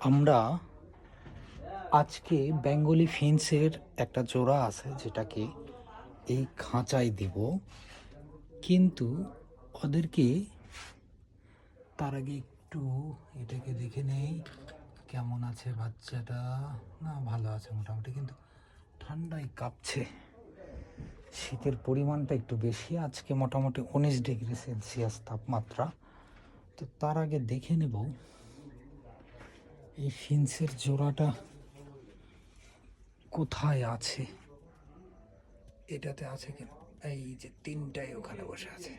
আমরা আজকে বেঙ্গলি ফেন্সের একটা জোড়া আছে যেটাকে এই খাঁচায় দিব। কিন্তু ওদেরকে তার আগে একটু এটাকে দেখে নেই। কেমন আছে বাচ্চাটা? না, ভালো আছে মোটামুটি, কিন্তু ঠান্ডায় কাঁপছে। শীতের পরিমাণটা একটু বেশি, আজকে মোটামুটি উনিশ ডিগ্রি সেলসিয়াস তাপমাত্রা। তো তার আগে দেখে নেব এই ফিন্সের জোড়াটা কোথায় আছে? এটাতে আছে কি এই যে তিনটাই ওখানে বসে আছে।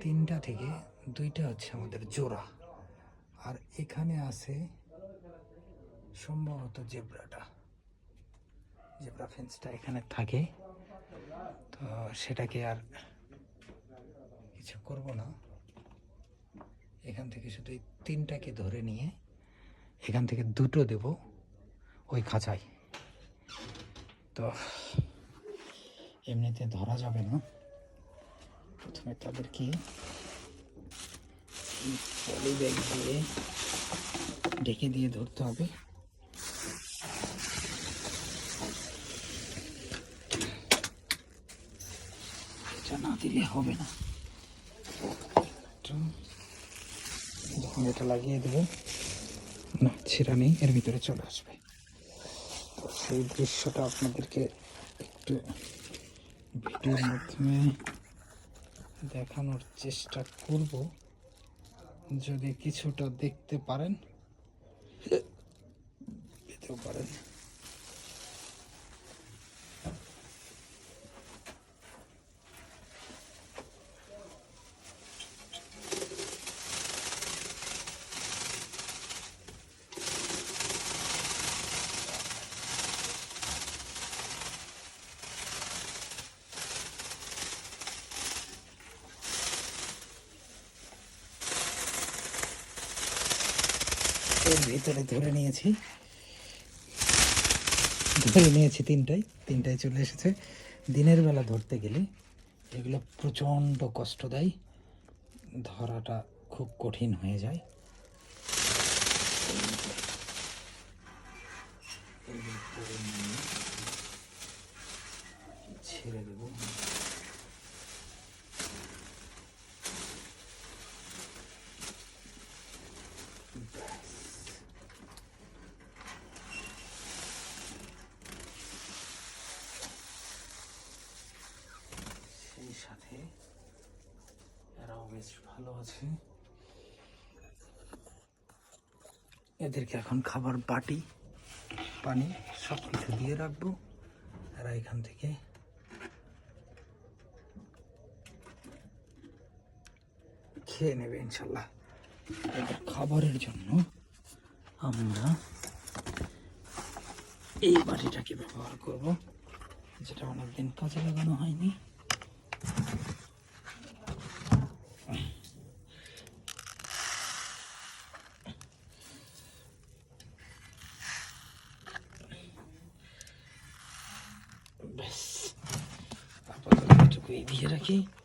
তিনটা থেকে দুইটা হচ্ছে আমাদের জোড়া। আর এখানে আছে সম্ভবত জেব্রাটা। জেব্রা ফেন্সটা এখানে থাকে। তো সেটাকে আর কিছু করব না। এখান থেকে শুধু এই তিনটাকে ধরে নিয়ে এখান থেকে দুটো দেব, ওই খাঁচায়। তো, এমনিতে ধরা যাবে না। প্রথমে তাদেরকে পলি ব্যাগ দিয়ে ঢেকে দিয়ে ধরতে হবে। না দিলে হবে না। যখন এটা লাগিয়ে দেবো। না ছেঁড়া নেই, এর ভিতরে চলে আসবে। তো সেই দৃশ্যটা আপনাদেরকে একটু ভিডিওর মাধ্যমে দেখানোর চেষ্টা করব। যদি কিছুটা দেখতে পারেন পেতেও পারেন। এর ভিতরে ধরে নিয়েছি। ধরে নিয়েছি তিনটাই তিনটাই চলে এসেছে। দিনের বেলা ধরতে গেলে এগুলো প্রচণ্ড কষ্ট দেয়। ধরাটা খুব কঠিন হয়ে যায় ছেড়ে দেবো সেই সাথে এরাও বেশ ভালো আছে। এদেরকে এখন খাবার, বাটি, পানি সব কিছু দিয়ে রাখব। এরা এখান থেকে খেয়ে নেবে ইনশাল্লাহ। খাবারের জন্য আমরা এই বাটিটাকে ব্যবহার করব, যেটা অনেকদিন কাজে লাগানো হয়নি। আপাতত এটুকু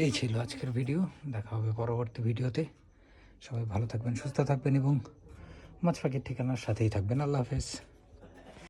এই ছিল আজকের ভিডিও দেখা হবে পরবর্তী ভিডিওতে সবাই ভালো থাকবেন, সুস্থ থাকবেন এবং মাছ পাখির ঠিকানার সাথেই থাকবেন। আল্লাহ হাফেজ।